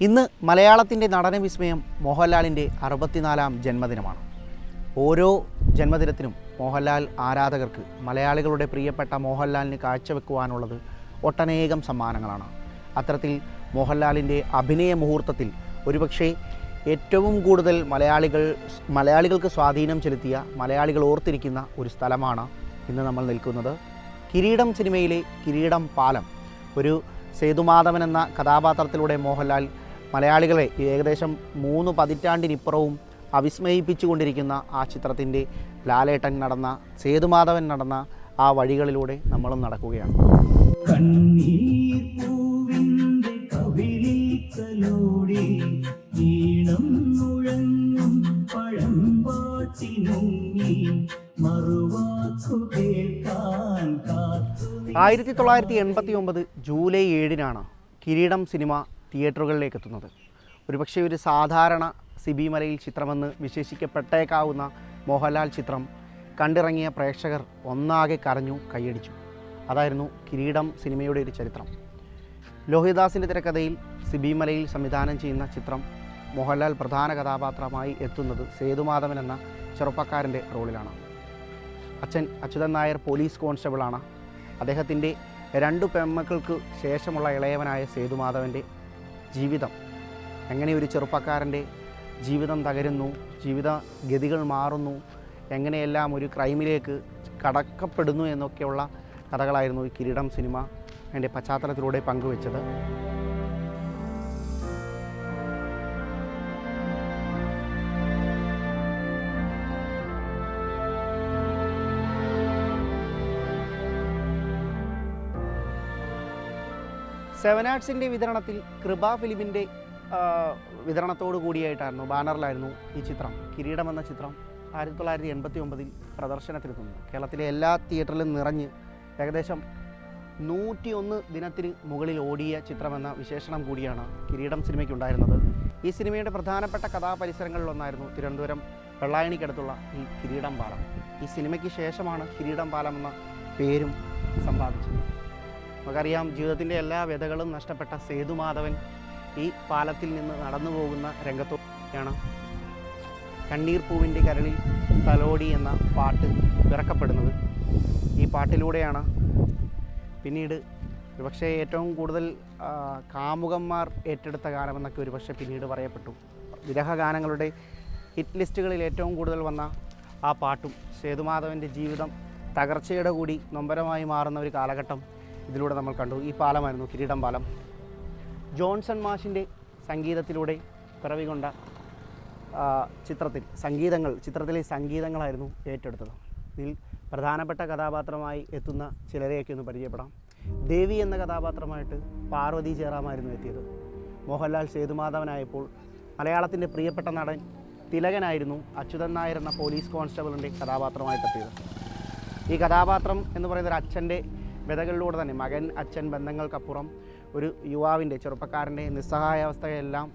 ഇന്ന് മലയാളത്തിന്റെ നടന വിസ്മയം മോഹൻലാലിന്റെ അറുപത്തിനാലാം ജന്മദിനമാണ്. ഓരോ ജന്മദിനത്തിനും മോഹൻലാൽ ആരാധകർക്ക് മലയാളികളുടെ പ്രിയപ്പെട്ട മോഹൻലാലിന് കാഴ്ചവെക്കുവാനുള്ളത് ഒട്ടനേകം സമ്മാനങ്ങളാണ്. അത്തരത്തിൽ മോഹൻലാലിന്റെ അഭിനയ മുഹൂർത്തത്തിൽ ഒരുപക്ഷെ ഏറ്റവും കൂടുതൽ മലയാളികൾ മലയാളികൾക്ക് സ്വാധീനം ചെലുത്തിയ മലയാളികൾ ഓർത്തിരിക്കുന്ന ഒരു സ്ഥലമാണ് ഇന്ന് നമ്മൾ നിൽക്കുന്നത്. കിരീടം സിനിമയിലെ കിരീടം പാലം. ഒരു സേതുമാധവൻ എന്ന കഥാപാത്രത്തിലൂടെ മോഹൻലാൽ മലയാളികളെ ഏകദേശം മൂന്ന് പതിറ്റാണ്ടിനിപ്പുറവും അവിസ്മയിപ്പിച്ചുകൊണ്ടിരിക്കുന്ന ആ ചിത്രത്തിന്റെ ലാലേട്ടൻ നടന്ന സേതുമാധവൻ നടന്ന ആ വഴികളിലൂടെ നമ്മളും നടക്കുകയാണ്. ആയിരത്തി തൊള്ളായിരത്തി എൺപത്തി ഒമ്പത് ജൂലൈ ഏഴിനാണ് കിരീടം സിനിമ തിയേറ്ററുകളിലേക്ക് എത്തുന്നത് ഒരുപക്ഷെ ഒരു സാധാരണ സിബിമലയിൽ ചിത്രമെന്ന് വിശേഷിക്കപ്പെട്ടേക്കാവുന്ന മോഹൻലാൽ ചിത്രം കണ്ടിറങ്ങിയ പ്രേക്ഷകർ ഒന്നാകെ കരഞ്ഞു കൈയടിച്ചു. അതായിരുന്നു കിരീടം സിനിമയുടെ ഒരു ചരിത്രം. ലോഹിദാസിന്റെ തിരക്കഥയിൽ സിബിമലയിൽ സംവിധാനം ചെയ്യുന്ന ചിത്രം മോഹൻലാൽ പ്രധാന കഥാപാത്രമായി എത്തുന്നത് സേതുമാധവൻ എന്ന ചെറുപ്പക്കാരന്റെ റോളിലാണ്. അച്ഛൻ അച്യുതൻ നായർ പോലീസ് കോൺസ്റ്റബിളാണ്. അദ്ദേഹത്തിന്റെ രണ്ടു പെമ്മക്കൾക്ക് ശേഷമുള്ള ഇളയവനായ സേതുമാധവന്റെ ജീവിതം. എങ്ങനെ ഒരു ചെറുപ്പക്കാരന്റെ ജീവിതം തകരുന്നു ജീവിത ഗതികൾ മാറുന്നു എങ്ങനെയെല്ലാം ഒരു ക്രൈമിലേക്ക് കടക്കപ്പെടുന്നു എന്നൊക്കെയുള്ള കഥകളായിരുന്നു ഈ കിരീടം സിനിമ എന്റെ പശ്ചാത്തലത്തിലൂടെ പങ്കുവെച്ചത്. സെവൻ ആർട്സിന്റെ വിതരണത്തിൽ കൃപ ഫിലിമിന്റെ വിതരണത്തോടു കൂടിയായിട്ടായിരുന്നു ബാനറിലായിരുന്നു ഈ ചിത്രം കിരീടം എന്ന ചിത്രം ആയിരത്തി തൊള്ളായിരത്തി എൺപത്തി ഒമ്പതിൽ പ്രദർശനത്തിലെത്തുന്നത്. കേരളത്തിലെ എല്ലാ തിയേറ്ററിലും നിറഞ്ഞ് ഏകദേശം നൂറ്റി ഒന്ന് ദിനത്തിന് മുകളിൽ ഓടിയ ചിത്രമെന്ന വിശേഷണം കൂടിയാണ് കിരീടം സിനിമയ്ക്കുണ്ടായിരുന്നത്. ഈ സിനിമയുടെ പ്രധാനപ്പെട്ട കഥാപരിസരങ്ങളിലൊന്നായിരുന്നു തിരുവനന്തപുരം വെള്ളായണിക്കടുത്തുള്ള ഈ കിരീടം പാലം. ഈ സിനിമയ്ക്ക് ശേഷമാണ് കിരീടം പാലം എന്ന പേരും സമ്പാദിച്ചത്. നമുക്കറിയാം ജീവിതത്തിന്റെ എല്ലാ വ്യതകളും നഷ്ടപ്പെട്ട സേതുമാധവൻ ഈ പാലത്തിൽ നിന്ന് നടന്നു പോകുന്ന രംഗത്തോടെയാണ്. കണ്ണീർ പൂവിന്റെ കരളിൽ തലോടി എന്ന പാട്ട് പിറക്കപ്പെടുന്നത്. ഈ പാട്ടിലൂടെയാണ് പിന്നീട് ഒരുപക്ഷെ ഏറ്റവും കൂടുതൽ കാമുകന്മാർ ഏറ്റെടുത്ത ഗാനമെന്നൊക്കെ ഒരുപക്ഷെ പിന്നീട് പറയപ്പെട്ടു. വിരഹ ഗാനങ്ങളുടെ ഹിറ്റ് ലിസ്റ്റുകളിൽ ഏറ്റവും കൂടുതൽ വന്ന ആ പാട്ടും സേതുമാധവന്റെ ജീവിതം തകർച്ചയുടെ കൂടി നൊമ്പരമായി മാറുന്ന ഒരു കാലഘട്ടം ഇതിലൂടെ നമ്മൾ കണ്ടു. ഈ പാലമായിരുന്നു കിരീടം പാലം. ജോൺസൺ മാഷിന്റെ സംഗീതത്തിലൂടെ പിറവികൊണ്ട കൊണ്ട ചിത്രത്തിൽ സംഗീതങ്ങൾ ചിത്രത്തിലെ സംഗീതങ്ങളായിരുന്നു ഏറ്റെടുത്തത്. ഇതിൽ പ്രധാനപ്പെട്ട കഥാപാത്രമായി എത്തുന്ന ചിലരെയൊക്കെ ഒന്ന് പരിചയപ്പെടാം. ദേവി എന്ന കഥാപാത്രമായിട്ട് പാർവതി ജയറാമായിരുന്നു എത്തിയത്. മോഹൻലാൽ സേതുമാധവനായപ്പോൾ മലയാളത്തിന്റെ പ്രിയപ്പെട്ട നടൻ തിലകനായിരുന്നു അച്യുതൻ നായർ എന്ന പോലീസ് കോൺസ്റ്റബിളിന്റെ കഥാപാത്രമായിട്ട് എത്തിയത് ഈ കഥാപാത്രം എന്ന് പറയുന്ന ഒരു അച്ഛന്റെ വ്യതകളിലൂടെ തന്നെ മകൻ അച്ഛൻ ബന്ധങ്ങൾക്കപ്പുറം ഒരു യുവാവിന്റെ ചെറുപ്പക്കാരന്റെ നിസ്സഹായാവസ്ഥയെല്ലാം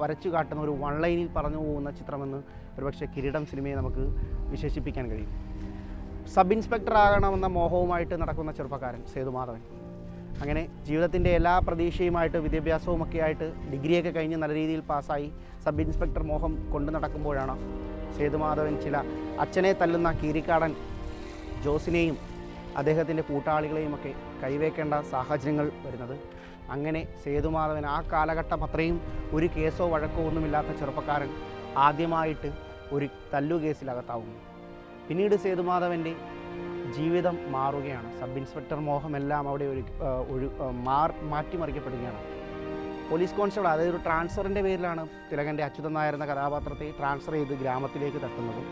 വരച്ചു കാട്ടുന്ന ഒരു വൺ ലൈനിൽ പറഞ്ഞു പോകുന്ന ചിത്രമെന്ന് ഒരുപക്ഷെ കിരീടം സിനിമയെ നമുക്ക് വിശേഷിപ്പിക്കാൻ കഴിയും. സബ് ഇൻസ്പെക്ടർ ആകണമെന്ന മോഹവുമായിട്ട് നടക്കുന്ന ചെറുപ്പക്കാരൻ സേതുമാധവൻ. അങ്ങനെ ജീവിതത്തിന്റെ എല്ലാ പ്രതീക്ഷയുമായിട്ട് വിദ്യാഭ്യാസവും ഒക്കെ ആയിട്ട് ഡിഗ്രിയൊക്കെ കഴിഞ്ഞ് നല്ല രീതിയിൽ പാസ്സായി സബ് ഇൻസ്പെക്ടർ മോഹം കൊണ്ടു നടക്കുമ്പോഴാണ് സേതുമാധവൻ ചില അച്ഛനെ തല്ലുന്ന കീരിക്കാടൻ ജോസിനെയും അദ്ദേഹത്തിന്റെ കൂട്ടാളികളെയും ഒക്കെ കൈവയ്ക്കേണ്ട സാഹചര്യങ്ങൾ വരുന്നത്. അങ്ങനെ സേതുമാധവൻ ആ കാലഘട്ടം അത്രയും ഒരു കേസോ വഴക്കോ ഒന്നുമില്ലാത്ത ചെറുപ്പക്കാരൻ ആദ്യമായിട്ട് ഒരു തല്ലു കേസിലകത്താവുന്നു പിന്നീട് സേതുമാധവന്റെ ജീവിതം മാറുകയാണ്. സബ് ഇൻസ്പെക്ടർ മോഹമെല്ലാം അവിടെ ഒരു ഒഴു മാർ മാറ്റിമറിക്കപ്പെടുകയാണ്. പോലീസ് കോൺസ്റ്റബിൾ അതായത് ഒരു ട്രാൻസ്ഫറിന്റെ പേരിലാണ് തിലകന്റെ അച്യുതൻ നായർ എന്ന കഥാപാത്രത്തെ ട്രാൻസ്ഫർ ചെയ്ത് ഗ്രാമത്തിലേക്ക് തട്ടുന്നത്.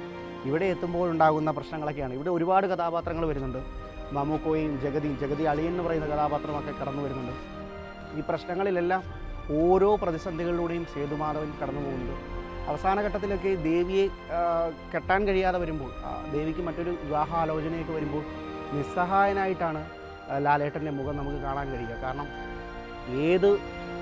ഇവിടെ എത്തുമ്പോൾ ഉണ്ടാകുന്ന പ്രശ്നങ്ങളൊക്കെയാണ്. ഇവിടെ ഒരുപാട് കഥാപാത്രങ്ങൾ വരുന്നുണ്ട്. മമ്മൂക്കോയും ജഗതിയും ജഗതി അളിയൻ എന്ന് പറയുന്ന കഥാപാത്രമൊക്കെ കടന്നു വരുന്നുണ്ട്. ഈ പ്രശ്നങ്ങളിലെല്ലാം ഓരോ പ്രതിസന്ധികളിലൂടെയും സേതുമാധവൻ കടന്നു പോകുന്നുണ്ട്. അവസാന ഘട്ടത്തിലൊക്കെ ദേവിയെ കെട്ടാൻ കഴിയാതെ വരുമ്പോൾ ദേവിക്ക് മറ്റൊരു വിവാഹ വിവാഹാലോചനയൊക്കെ വരുമ്പോൾ നിസ്സഹായനായിട്ടാണ് ലാലേട്ടന്റെ മുഖം നമുക്ക് കാണാൻ കഴിയുക. കാരണം ഏത്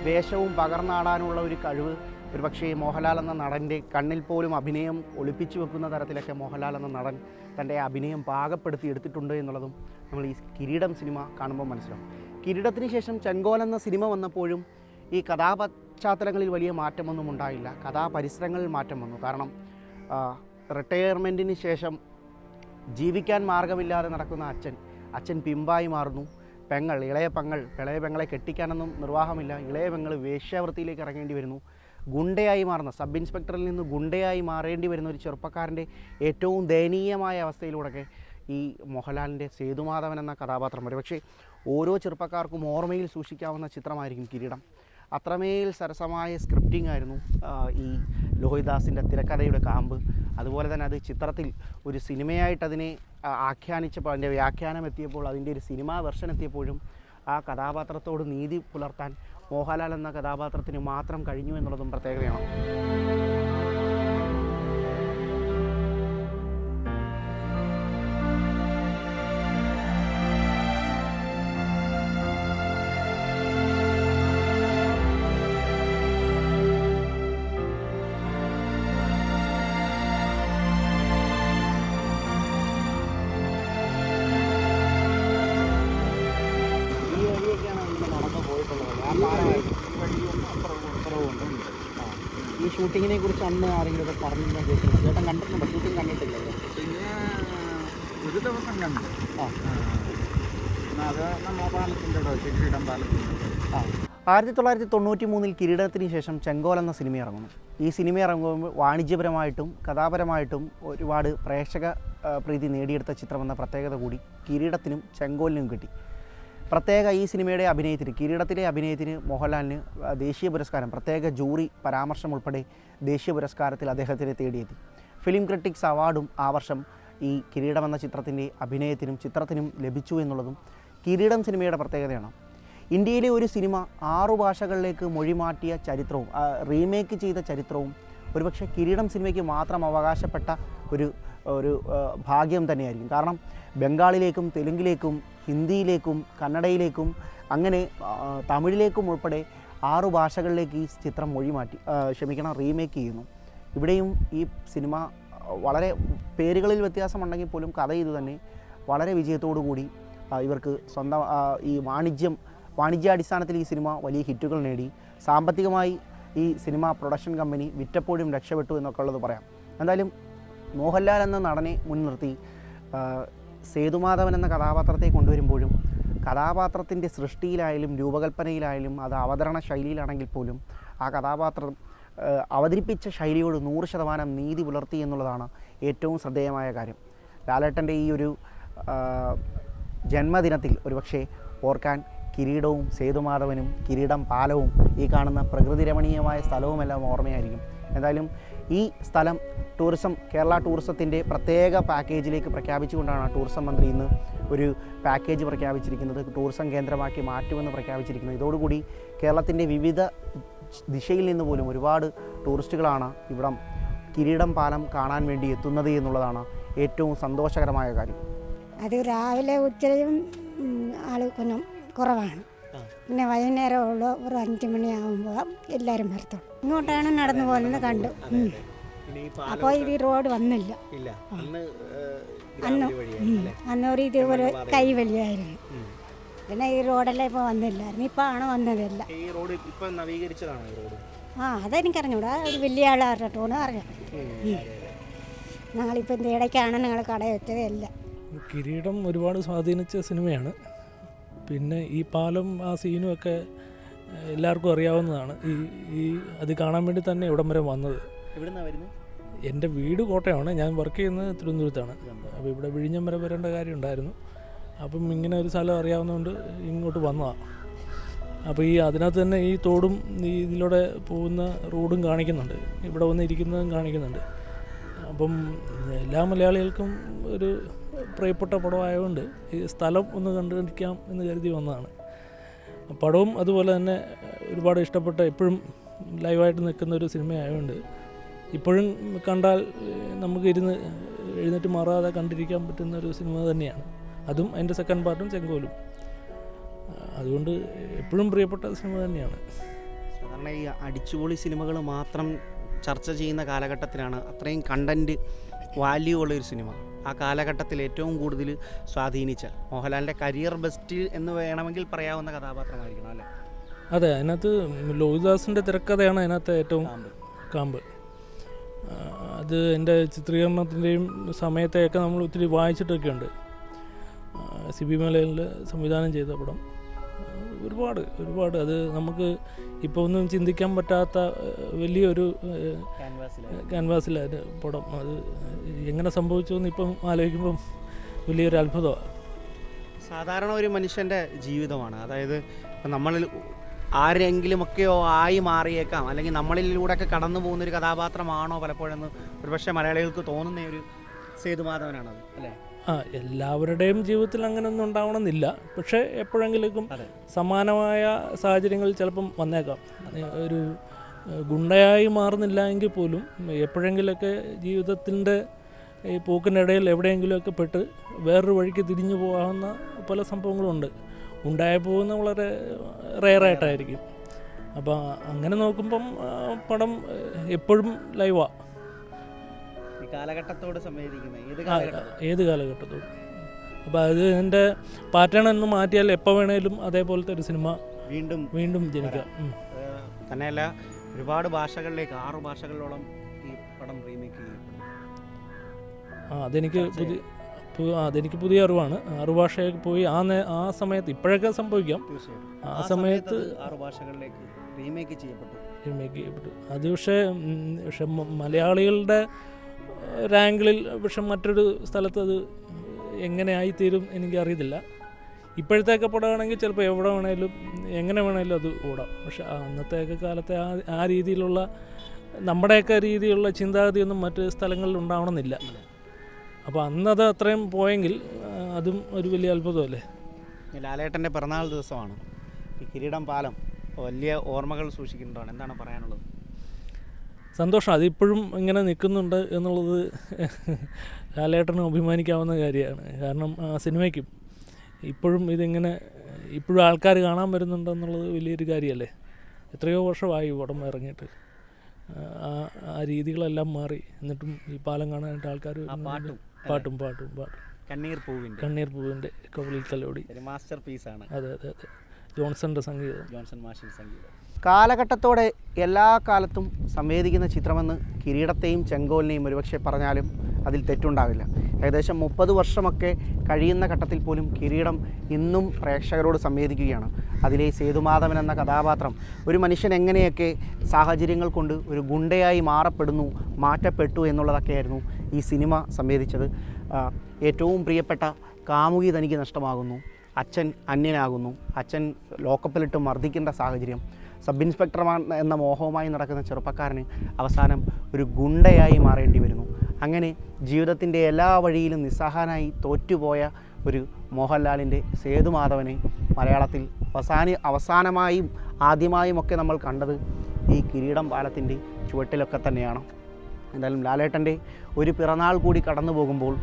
വേഷവും പകർന്നാടാനുള്ള ഒരു കഴിവ് ഒരുപക്ഷേ മോഹൻലാൽ എന്ന നടന്റെ കണ്ണിൽ പോലും അഭിനയം ഒളിപ്പിച്ചു വെക്കുന്ന തരത്തിലൊക്കെ മോഹൻലാൽ എന്ന നടൻ തന്റെ അഭിനയം പാകപ്പെടുത്തി എടുത്തിട്ടുണ്ട് എന്നുള്ളതും നമ്മൾ ഈ കിരീടം സിനിമ കാണുമ്പോൾ മനസ്സിലാവും. കിരീടത്തിന് ശേഷം ചെങ്കോൽ എന്ന സിനിമ വന്നപ്പോഴും ഈ കഥാപശ്ചാത്തലങ്ങളിൽ വലിയ മാറ്റമൊന്നും ഉണ്ടായില്ല. കഥാപരിസരങ്ങളിൽ മാറ്റം വന്നു. കാരണം റിട്ടയർമെന്റിന് ശേഷം ജീവിക്കാൻ മാർഗമില്ലാതെ നടക്കുന്ന അച്ഛൻ അച്ഛൻ പിമ്പായി മാറുന്നു. പെങ്ങൾ ഇളയ പെങ്ങൾ ഇളയ പെങ്ങളെ കെട്ടിക്കാനൊന്നും നിർവാഹമില്ല. ഇളയ പെങ്ങൾ വേശ്യാവൃത്തിയിലേക്ക് ഇറങ്ങേണ്ടി വരുന്നു. ഗുണ്ടയായി മാറുന്ന സബ് ഇൻസ്പെക്ടറിൽ നിന്ന് ഗുണ്ടയായി മാറേണ്ടി വരുന്ന ഒരു ചെറുപ്പക്കാരന്റെ ഏറ്റവും ദയനീയമായ അവസ്ഥയിലൂടെയൊക്കെ ഈ മോഹൻലാലിന്റെ സേതുമാധവൻ എന്ന കഥാപാത്രം വരും. പക്ഷേ ഓരോ ചെറുപ്പക്കാർക്കും ഓർമ്മയിൽ സൂക്ഷിക്കാവുന്ന ചിത്രമായിരിക്കും കിരീടം. അത്രമേൽ സരസമായ സ്ക്രിപ്റ്റിംഗ് ആയിരുന്നു ഈ ലോഹിദാസിന്റെ തിരക്കഥയുടെ കാമ്പ്. അതുപോലെ തന്നെ അത് ചിത്രത്തിൽ ഒരു സിനിമയായിട്ട് അതിനെ ആഖ്യാനിച്ചപ്പോൾ അതിന്റെ വ്യാഖ്യാനം എത്തിയപ്പോൾ അതിന്റെ ഒരു സിനിമാ വെർഷൻ എത്തിയപ്പോഴും ആ കഥാപാത്രത്തോട് നീതി പുലർത്താൻ മോഹൻലാൽ എന്ന കഥാപാത്രത്തിന് മാത്രം കഴിഞ്ഞു എന്നുള്ളതും പ്രത്യേകതയാണ്. ഷൂട്ടിങ്ങിനെ കുറിച്ച് അന്ന് ആരെങ്കിലും ഒക്കെ പറഞ്ഞു ചേട്ടൻ കണ്ടിട്ടുണ്ടോ? ഷൂട്ടിംഗ് കണ്ടിട്ടില്ലല്ലോ പിന്നെ ഒരു ദിവസം കണ്ടു. ആ. അത് പാലത്തിന്റെ അവിടെ കിരീടം പാലത്തിന്റെ ആ. ആയിരത്തി തൊള്ളായിരത്തി തൊണ്ണൂറ്റി മൂന്നിൽ കിരീടത്തിന് ശേഷം ചെങ്കോൽ എന്ന സിനിമ ഇറങ്ങുന്നു. ഈ സിനിമ ഇറങ്ങുമ്പോൾ വാണിജ്യപരമായിട്ടും കഥാപരമായിട്ടും ഒരുപാട് പ്രേക്ഷക പ്രീതി നേടിയെടുത്ത ചിത്രമെന്ന പ്രത്യേകത കൂടി കിരീടത്തിനും ചെങ്കോലിനും കിട്ടി. പ്രത്യേക ഈ സിനിമയുടെ അഭിനയത്തിന് കിരീടത്തിലെ അഭിനയത്തിന് മോഹൻലാലിന് ദേശീയ പുരസ്കാരം പ്രത്യേക ജൂറി പരാമർശം ഉൾപ്പെടെ ദേശീയ പുരസ്കാരത്തിൽ അദ്ദേഹത്തിന് തേടിയെത്തി. ഫിലിം ക്രിട്ടിക്സ് അവാർഡും ആ വർഷം ഈ കിരീടം എന്ന ചിത്രത്തിന്റെ അഭിനയത്തിനും ചിത്രത്തിനും ലഭിച്ചു എന്നുള്ളതും കിരീടം സിനിമയുടെ പ്രത്യേകതയാണ്. ഇന്ത്യയിലെ ഒരു സിനിമ ആറു ഭാഷകളിലേക്ക് മൊഴിമാറ്റിയ ചരിത്രവും റീമേക്ക് ചെയ്ത ചരിത്രവും ഒരുപക്ഷെ കിരീടം സിനിമയ്ക്ക് മാത്രം അവകാശപ്പെട്ട ഒരു ഒരു ഭാഗ്യം തന്നെയായിരിക്കും. കാരണം ബംഗാളിലേക്കും തെലുങ്കിലേക്കും ഹിന്ദിയിലേക്കും കന്നഡയിലേക്കും അങ്ങനെ തമിഴിലേക്കും ഉൾപ്പെടെ ആറു ഭാഷകളിലേക്ക് ഈ ചിത്രം മൊഴിമാറ്റി മാറ്റി ക്ഷമിക്കണം റീമേക്ക് ചെയ്യുന്നു. ഇവിടെയും ഈ സിനിമ വളരെ പേരുകളിൽ വ്യത്യാസമുണ്ടെങ്കിൽ പോലും കഥ ഇത് തന്നെ വളരെ കൂടി ഇവർക്ക് സ്വന്തം ഈ വാണിജ്യം വാണിജ്യാടിസ്ഥാനത്തിൽ ഈ സിനിമ വലിയ ഹിറ്റുകൾ നേടി. സാമ്പത്തികമായി ഈ സിനിമ പ്രൊഡക്ഷൻ കമ്പനി വിറ്റപ്പോഴും രക്ഷപ്പെട്ടു എന്നൊക്കെ ഉള്ളത് പറയാം. എന്തായാലും മോഹൻലാൽ എന്ന നടനെ മുൻനിർത്തി സേതുമാധവൻ എന്ന കഥാപാത്രത്തെ കൊണ്ടുവരുമ്പോഴും കഥാപാത്രത്തിന്റെ സൃഷ്ടിയിലായാലും രൂപകൽപ്പനയിലായാലും അത് അവതരണ ശൈലിയിലാണെങ്കിൽ പോലും ആ കഥാപാത്രം അവതരിപ്പിച്ച ശൈലിയോട് നൂറ് ശതമാനം നീതി പുലർത്തി എന്നുള്ളതാണ് ഏറ്റവും ശ്രദ്ധേയമായ കാര്യം. ലാലേട്ടന്റെ ഈ ഒരു ജന്മദിനത്തിൽ ഒരുപക്ഷെ ഓർക്കാൻ കിരീടവും സേതുമാധവനും കിരീടം പാലവും ഈ കാണുന്ന പ്രകൃതിരമണീയമായ സ്ഥലവുമെല്ലാം ഓർമ്മയായിരിക്കും. എന്തായാലും ഈ സ്ഥലം ടൂറിസം കേരള ടൂറിസത്തിന്റെ പ്രത്യേക പാക്കേജിലേക്ക് പ്രഖ്യാപിച്ചുകൊണ്ടാണ് ടൂറിസം മന്ത്രി ഇന്ന് ഒരു പാക്കേജ് പ്രഖ്യാപിച്ചിരിക്കുന്നത് ടൂറിസം കേന്ദ്രമാക്കി മാറ്റുമെന്ന് പ്രഖ്യാപിച്ചിരിക്കുന്നത്. ഇതോടുകൂടി കേരളത്തിന്റെ വിവിധ ദിശയിൽ നിന്ന് പോലും ഒരുപാട് ടൂറിസ്റ്റുകളാണ് ഇവിടം കിരീടം പാലം കാണാൻ വേണ്ടി എത്തുന്നത് എന്നുള്ളതാണ് ഏറ്റവും സന്തോഷകരമായ കാര്യം. അത് രാവിലെ ഉച്ചയും ആൾ കുറവാണ്. പിന്നെ വൈകുന്നേരമുള്ള ഒരു അഞ്ച് മണിയാകുമ്പോൾ എല്ലാവരും വരത്തുള്ളൂ ഇങ്ങോട്ടാണ് നടന്നു പോകുന്നത് കണ്ടു. അപ്പോൾ ഇത് ഈ റോഡ് വന്നില്ല. ഇല്ല. അന്ന് അന്ന് ഒരു ഇതുപോലെ കൈവലിയായിരുന്നു പിന്നെ ഈ റോഡെല്ലാം ഇപ്പോൾ വന്നില്ലായിരുന്നു. ഇപ്പോൾ ആണ് വന്നതല്ല. ഈ റോഡ് ഇപ്പം നവീകരിച്ചതാണ് ഈ റോഡ്? ആ അതെനിക്കറിഞ്ഞൂടാ. ഒരു വലിയ ആളാരുടെ ടൂണ് അറിയാം. ഞങ്ങളിപ്പോൾ ഇതിന്റെ ഇടയ്ക്കാണ് ഞങ്ങൾ കട വെച്ചതല്ല. കിരീടം ഒരുപാട് സ്വാധീനിച്ച സിനിമയാണ്. പിന്നെ ഈ പാലം ആ സീനും ഒക്കെ എല്ലാവർക്കും അറിയാവുന്നതാണ്. ഈ ഈ അത് കാണാൻ വേണ്ടി തന്നെ ഇവിടം വരെ വന്നത്. എന്റെ വീട് കോട്ടയമാണ്. ഞാൻ വർക്ക് ചെയ്യുന്നത് തിരുവനന്തപുരത്താണ്. അപ്പോൾ ഇവിടെ വിഴിഞ്ഞം വരെ വരേണ്ട കാര്യം ഉണ്ടായിരുന്നു അപ്പം ഇങ്ങനെ ഒരു സ്ഥലം അറിയാവുന്നതുകൊണ്ട് ഇങ്ങോട്ട് വന്നതാണ് അപ്പോൾ ഈ അതിനകത്ത് തന്നെ ഈ തോടും ഈ ഇതിലൂടെ പോകുന്ന റോഡും കാണിക്കുന്നുണ്ട്. ഇവിടെ വന്നിരിക്കുന്നതും കാണിക്കുന്നുണ്ട്. അപ്പം എല്ലാ മലയാളികൾക്കും ഒരു പ്രിയപ്പെട്ട പടമായതുകൊണ്ട് ഈ സ്ഥലം ഒന്ന് കണ്ടുപിടിക്കാം എന്ന് കരുതി വന്നതാണ്. പടവും അതുപോലെ തന്നെ ഒരുപാട് ഇഷ്ടപ്പെട്ട എപ്പോഴും ലൈവായിട്ട് നിൽക്കുന്ന ഒരു സിനിമയായതുകൊണ്ട് ഇപ്പോഴും കണ്ടാൽ നമുക്ക് ഇരുന്ന് എഴുന്നേറ്റ് മാറാതെ കണ്ടിരിക്കാൻ പറ്റുന്ന ഒരു സിനിമ തന്നെയാണ്. അതും അതിന്റെ സെക്കൻഡ് പാർട്ടും ചെങ്കോലും. അതുകൊണ്ട് എപ്പോഴും പ്രിയപ്പെട്ട സിനിമ തന്നെയാണ്. സാധാരണ ഈ അടിച്ചുപൊളി സിനിമകൾ മാത്രം ചർച്ച ചെയ്യുന്ന കാലഘട്ടത്തിലാണ് അത്രയും കണ്ടന്റ് വാല്യൂ ഉള്ള ഒരു സിനിമ. ആ കാലഘട്ടത്തിൽ ഏറ്റവും കൂടുതൽ സ്വാധീനിച്ച മോഹൻലാലിന്റെ കരിയർ ബെസ്റ്റ് എന്ന് വേണമെങ്കിൽ പറയാവുന്ന കഥാപാത്രമായിരിക്കണം അല്ലേ? അതെ അതിനകത്ത് ലോഹിദാസിന്റെ തിരക്കഥയാണ് അതിനകത്ത് ഏറ്റവും കാമ്പ്. അത് എന്റെ ചിത്രീകരണത്തിന്റെയും സമയത്തെയൊക്കെ നമ്മൾ ഒത്തിരി വായിച്ചിട്ടൊക്കെ ഉണ്ട് സി ബി മലയിൽ സംവിധാനം ചെയ്ത പടം. ഒരുപാട് ഒരുപാട്. അത് നമുക്ക് ഇപ്പോൾ ഒന്നും ചിന്തിക്കാൻ പറ്റാത്ത വലിയൊരു ക്യാൻവാസിലായിരുന്നു. പടം. അത് എങ്ങനെ സംഭവിച്ചു എന്ന് ഇപ്പം ആലോചിക്കുമ്പം വലിയൊരു അത്ഭുതമാണ് സാധാരണ ഒരു മനുഷ്യന്റെ ജീവിതമാണ്. അതായത് ഇപ്പം നമ്മളിൽ ആരെങ്കിലുമൊക്കെയോ ആയി മാറിയേക്കാം. അല്ലെങ്കിൽ നമ്മളിലൂടെയൊക്കെ കടന്നു പോകുന്ന ഒരു കഥാപാത്രമാണോ പലപ്പോഴെന്ന്. ഒരുപക്ഷെ മലയാളികൾക്ക് തോന്നുന്ന ഒരു സേതുമാധവനാണത് അല്ലേ? ആ എല്ലാവരുടെയും ജീവിതത്തിൽ അങ്ങനെയൊന്നും ഉണ്ടാവണമെന്നില്ല. പക്ഷേ എപ്പോഴെങ്കിലും. സമാനമായ സാഹചര്യങ്ങൾ ചിലപ്പം വന്നേക്കാം. ഒരു ഗുണ്ടയായി മാറുന്നില്ല എങ്കിൽ പോലും എപ്പോഴെങ്കിലൊക്കെ ജീവിതത്തിന്റെ ഈ പോക്കിനിടയിൽ എവിടെയെങ്കിലുമൊക്കെ പെട്ട് വേറൊരു വഴിക്ക് തിരിഞ്ഞു പോകാവുന്ന പല സംഭവങ്ങളുണ്ട്. ഉണ്ടായി പോകുന്ന വളരെ റെയറായിട്ടായിരിക്കും. അപ്പോൾ അങ്ങനെ നോക്കുമ്പം പടം എപ്പോഴും ലൈവാണ് കാലഘട്ടത്തോട് സംവേദിക്കുന്ന ഏത് കാലഘട്ടത്തോട്? അപ്പൊ അപ്പോൾ അത് എന്റെ പാറ്റേൺ എന്ന് മാറ്റിയാൽ എപ്പോൾ വേണേലും അതേപോലത്തെ ഒരു സിനിമ വീണ്ടും വീണ്ടും ജനിക്കാം. തന്നെയല്ല ഒരുപാട് ഭാഷകളിലേക്ക് ആറ് ഭാഷകളിലോളം ഈ പടം റീമേക്ക് ആ അതെനിക്ക് പുതിയ അതെനിക്ക് പുതിയ അറിവാണ്. ആറു ഭാഷയൊക്കെ പോയി ആ ആ സമയത്ത് ഇപ്പോഴൊക്കെ സംഭവിക്കാം. ആ സമയത്ത് ആറ് ഭാഷകളിലേക്ക് റീമേക്ക് ചെയ്യപ്പെട്ടു. റീമേക്ക് ചെയ്യപ്പെട്ടു. അത് പക്ഷേ പക്ഷെ മലയാളികളുടെ റാങ്കിളിൽ പക്ഷെ മറ്റൊരു സ്ഥലത്ത് അത് എങ്ങനെയായിത്തീരും എനിക്കറിയത്തില്ല. ഇപ്പോഴത്തെയൊക്കെ പടമാണെങ്കിൽ ചിലപ്പോൾ എവിടെ വേണേലും എങ്ങനെ വേണേലും അത് ഓടാം. പക്ഷെ അന്നത്തെയൊക്കെ കാലത്തെ ആ ആ രീതിയിലുള്ള നമ്മുടെയൊക്കെ രീതിയിലുള്ള ചിന്താഗതിയൊന്നും മറ്റ് സ്ഥലങ്ങളിൽ ഉണ്ടാവണമെന്നില്ല. അപ്പോൾ അന്നത് അത്രയും പോയെങ്കിൽ അതും ഒരു വലിയ അത്ഭുതമല്ലേ? ലാലേട്ടന്റെ പിറന്നാൾ ദിവസമാണ്. ഈ കിരീടം പാലം വലിയ ഓർമ്മകൾ സൂക്ഷിക്കുന്നുണ്ടാണ് എന്താണ് പറയാനുള്ളത്? സന്തോഷം. അതിപ്പോഴും ഇങ്ങനെ നിൽക്കുന്നുണ്ട് എന്നുള്ളത് ലാലേട്ടനും അഭിമാനിക്കാവുന്ന കാര്യമാണ്. കാരണം ആ സിനിമയ്ക്കും ഇപ്പോഴും ഇതിങ്ങനെ ഇപ്പോഴും ആൾക്കാർ കാണാൻ വരുന്നുണ്ടെന്നുള്ളത് വലിയൊരു കാര്യമല്ലേ? എത്രയോ വർഷമായി ഉടമ പടം ഇറങ്ങിയിട്ട്. ആ ആ രീതികളെല്ലാം മാറി. എന്നിട്ടും ഈ പാലം കാണാനായിട്ട് ആൾക്കാർ പാട്ടും പാട്ടും പാട്ടും പാട്ടും. കണ്ണീർ പൂവിന്റെ. കണ്ണീർ പൂവിന്റെ കവിളിൽ തലോടി. മാസ്റ്റർ പീസാണ്. അതെ അതെ അതെ. ജോൺസന്റെ സംഗീതം. ജോൺസൺ മാഷിന്റെ സംഗീതം. കാലഘട്ടത്തോടെ എല്ലാ കാലത്തും സംവേദിക്കുന്ന ചിത്രമെന്ന് കിരീടത്തെയും ചെങ്കോലിനെയും ഒരുപക്ഷെ പറഞ്ഞാലും അതിൽ തെറ്റുണ്ടാവില്ല. ഏകദേശം മുപ്പത് വർഷമൊക്കെ കഴിയുന്ന ഘട്ടത്തിൽ പോലും കിരീടം ഇന്നും പ്രേക്ഷകരോട് സംവേദിക്കുകയാണ്. അതിലെ സേതുമാധവൻ എന്ന കഥാപാത്രം ഒരു മനുഷ്യൻ എങ്ങനെയൊക്കെ സാഹചര്യങ്ങൾ കൊണ്ട് ഒരു ഗുണ്ടയായി മാറപ്പെടുന്നു മാറ്റപ്പെട്ടു എന്നുള്ളതൊക്കെയായിരുന്നു ഈ സിനിമ സംവേദിച്ചത്. ഏറ്റവും പ്രിയപ്പെട്ട കാമുകി തനിക്ക് നഷ്ടമാകുന്നു. അച്ഛൻ അന്യനാകുന്നു. അച്ഛൻ ലോക്കപ്പിലിട്ട് മർദ്ദിക്കേണ്ട സാഹചര്യം. സബ് ഇൻസ്പെക്ടർമാർ എന്ന മോഹവുമായി നടക്കുന്ന ചെറുപ്പക്കാരന് അവസാനം ഒരു ഗുണ്ടയായി മാറേണ്ടി വരുന്നു. അങ്ങനെ ജീവിതത്തിന്റെ എല്ലാ വഴിയിലും നിസ്സഹാനായി തോറ്റുപോയ ഒരു മോഹൻലാലിന്റെ സേതുമാധവനെ മലയാളത്തിൽ അവസാന അവസാനമായും ആദ്യമായും ഒക്കെ നമ്മൾ കണ്ടത് ഈ കിരീടം പാലത്തിന്റെ ചുവട്ടിലൊക്കെ തന്നെയാണ്. എന്തായാലും ലാലേട്ടന്റെ ഒരു പിറന്നാൾ കൂടി കടന്നു പോകുമ്പോൾ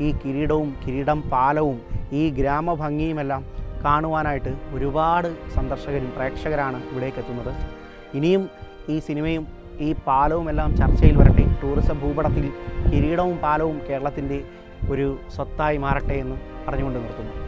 ഈ കിരീടവും കിരീടം പാലവും ഈ ഗ്രാമഭംഗിയുമെല്ലാം കാണുവാനായിട്ട് ഒരുപാട് സന്ദർശകരും പ്രേക്ഷകരാണ് ഇവിടേക്ക് എത്തുന്നത്. ഇനിയും ഈ സിനിമയും ഈ പാലവും എല്ലാം ചർച്ചയിൽ വരട്ടെ. ടൂറിസം ഭൂപടത്തിൽ കിരീടവും പാലവും കേരളത്തിന്റെ ഒരു സ്വത്തായി മാറട്ടെ എന്ന് പറഞ്ഞുകൊണ്ട് നിർത്തുന്നു.